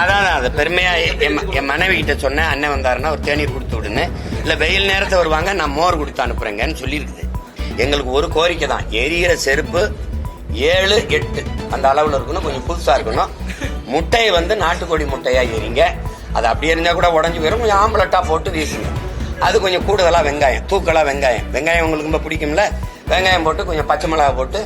அதான் அது பெருமையா என் என் மனைவி கிட்ட சொன்னேன். அண்ணன் வந்தாருன்னா ஒரு தேநீர் கொடுத்து விடுன்னு. இல்ல வெயில் நேரத்தை வருவாங்க நான் மோர் கொடுத்து அனுப்புறேங்கன்னு சொல்லியிருக்குது எங்களுக்கு ஒரு கோரிக்கை தான். எரியிற செருப்பு ஏழு எட்டு அந்த அளவுல இருக்கணும். கொஞ்சம் புதுசா இருக்கணும். முட்டையை வந்து நாட்டுக்கோழி முட்டையா எரிங்க. அது அப்படியே இருந்தா கூட உடஞ்சி போயிடும் கொஞ்சம் ஆம்பலட்டா போட்டு வீசுங்க. அது கொஞ்சம் கூடுதலா வெங்காயம் தூக்கலா வெங்காயம். வெங்காயம் உங்களுக்கு ரொம்ப பிடிக்கும்ல? வெங்காயம் போட்டு கொஞ்சம் பச்சை மிளகா போட்டு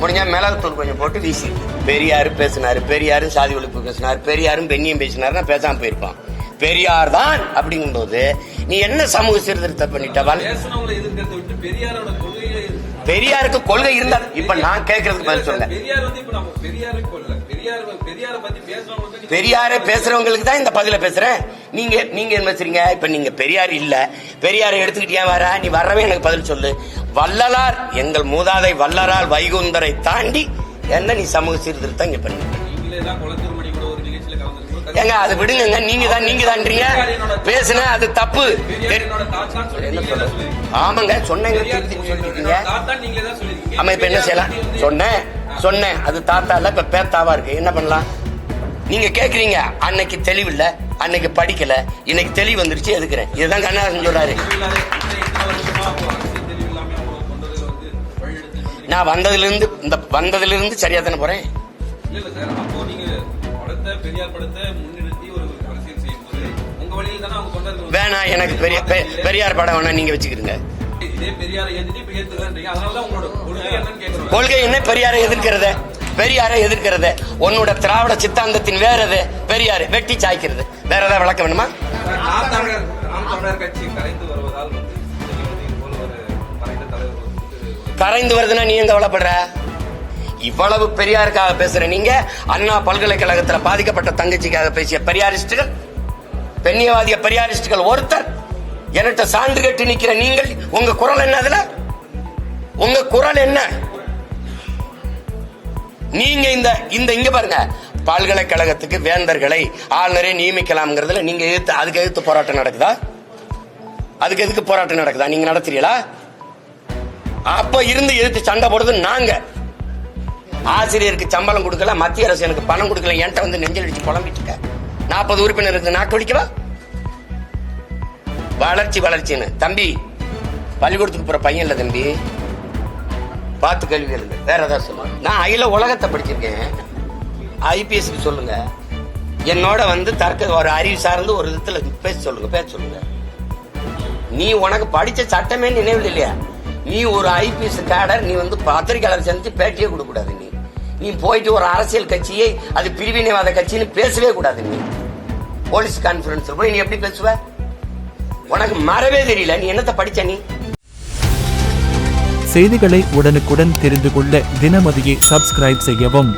முடிஞ்சா மிளகுத்தூள் கொஞ்சம் போட்டு வீசி. பெரியாரு பேசினாரு பெரியாரு சாதி ஒழிப்பு பேசினாரு பெரியாரும் பெண்ணியம் பேசினாருன்னா பேசாம போயிருப்பான். பெரியார் தான் அப்படிங்கும்போது நீ என்ன சமூக சீர்திருத்தம் பண்ணிட்ட? வல் பேசுனவங்களை எதிர்க்கிறத விட்டு பெரியாரோட கொள்கையை எதிர்த்து- பெரியாருக்கு கொள்கை இருந்தா இப்ப நான் கேட்கறதுக்கு பதில் சொல்ல பெரியார் பேசுறவங்களுக்கு தான் இந்த பதில பேசுறேன். நீங்க நீங்க என்ன பேசுறீங்க? இப்ப நீங்க பெரியார் இல்ல. பெரியாரை எடுத்துக்கிட்டு வர நீ வரவே எனக்கு பதில் சொல்லு. வள்ளலார் எங்கள் மூதாதை வள்ளலார் வைகுந்தரை தாண்டி என்ன நீ சமூக சீர்திருத்தம் இங்க பண்ணி. ஏங்க அது விடுங்க நீங்க தான் நீங்க தான்றீங்க பேசுன அது தப்பு. என்ன ஆமாங்க சொன்னேங்க சொல்லிருக்கீங்க. ஆமா இப்ப என்ன செய்யலாம்? சொன்னேன் சொன்னேன். அது தாத்தா இல்ல இப்ப பேத்தாவா இருக்கு. என்ன பண்ணலாம்? நீங்க கேக்குறீங்க அன்னைக்கு தெளிவு இல்ல அன்னைக்கு படிக்கல இன்னைக்கு தெளிவு வந்துருச்சு எதுக்குறேன்? இதுதான் கண்ணாசன் சொல்றாரு. செய்யும்போது உங்க வழியில் தானே அவங்க கொண்டு வரது வேணாம் எனக்கு பெரிய பெரியார் படம் வேணா நீங்க உங்களோட கொள்கை என்ன? பெரியாரை எதிர்க்கிறத. பெரியாரை எதிர்க்கிறத. உன்னோட திராவிட சித்தாந்தத்தின் வேறது பெரியாரு வெட்டி சாய்க்கிறது. வேற ஏதாவது விளக்க வேணுமா? கரைந்து வருதுன்னா நீ எந்த கவலைப்படுற? இவ்வளவு பெரியாருக்காக பேசுற நீங்க அண்ணா பல்கலைக்கழகத்துல பாதிக்கப்பட்ட தங்கச்சிக்காக பேசிய பெரியாரிஸ்டுகள் பெண்ணியவாதிய பெரியாரிஸ்டுகள் ஒருத்தர் என்கிட்ட சான்று கட்டி நிக்கிற நீங்கள் உங்க குரல் என்ன அதுல? உங்க குரல் என்ன? நீங்க இந்த இந்த இங்க பாருங்க பல்கலைக்கழகத்துக்கு வேந்தர்களை ஆளுநரை நியமிக்கலாம்ங்கிறதுல நீங்க எதிர்த்து அதுக்கு எதிர்த்து போராட்டம் நடக்குதா? அதுக்கு எதுக்கு போராட்டம் நடக்குதா? நீங்க நடத்துறீங்களா? அப்ப இருந்து எதிர்த்து சண்டை போடுறது நாங்க. ஆசிரியருக்கு சம்பளம் கொடுக்கல மத்திய அரசு எனக்கு பணம் கொடுக்கல என்கிட்ட வந்து நெஞ்சல் அடிச்சு புலம்பிட்டு இருக்க. நாற்பது உறுப்பினருக்கு நாக்கு ஒழிக்கவா வளர்ச்சி வளர்ச்சின்னு. தம்பி பள்ளிக்கூடத்துக்கு போற பையன் இல்ல தம்பி. பார்த்து கல்வி இருந்து வேற ஏதாவது சொல்லுங்க. நான் அகில உலகத்தை படிச்சிருக்கேன். ஐபிஎஸ்க்கு சொல்லுங்க. என்னோட வந்து தர்க்க ஒரு அறிவு சார்ந்து ஒரு விதத்துல பேச சொல்லுங்க பேச சொல்லுங்க. நீ உனக்கு படிச்ச சட்டமே நினைவில் இல்லையா நீ ஒரு ஐபிஎஸ் கேடர் நீ வந்து பத்திரிகையாளர் சந்தித்து பேட்டியே கொடுக்க கூடாது நீ. நீ போயிட்டு ஒரு அரசியல் கட்சியை அது பிரிவினைவாத கட்சின்னு பேசவே கூடாது நீ. போலீஸ் கான்ஃபரன்ஸ் போய் நீ எப்படி பேசுவ? உனக்கு மறவே தெரியல நீ என்னத்தை படிச்ச நீ? செய்திகளை உடனுக்குடன் தெரிந்து கொள்ள தினமதியை சப்ஸ்கிரைப் செய்யவும்.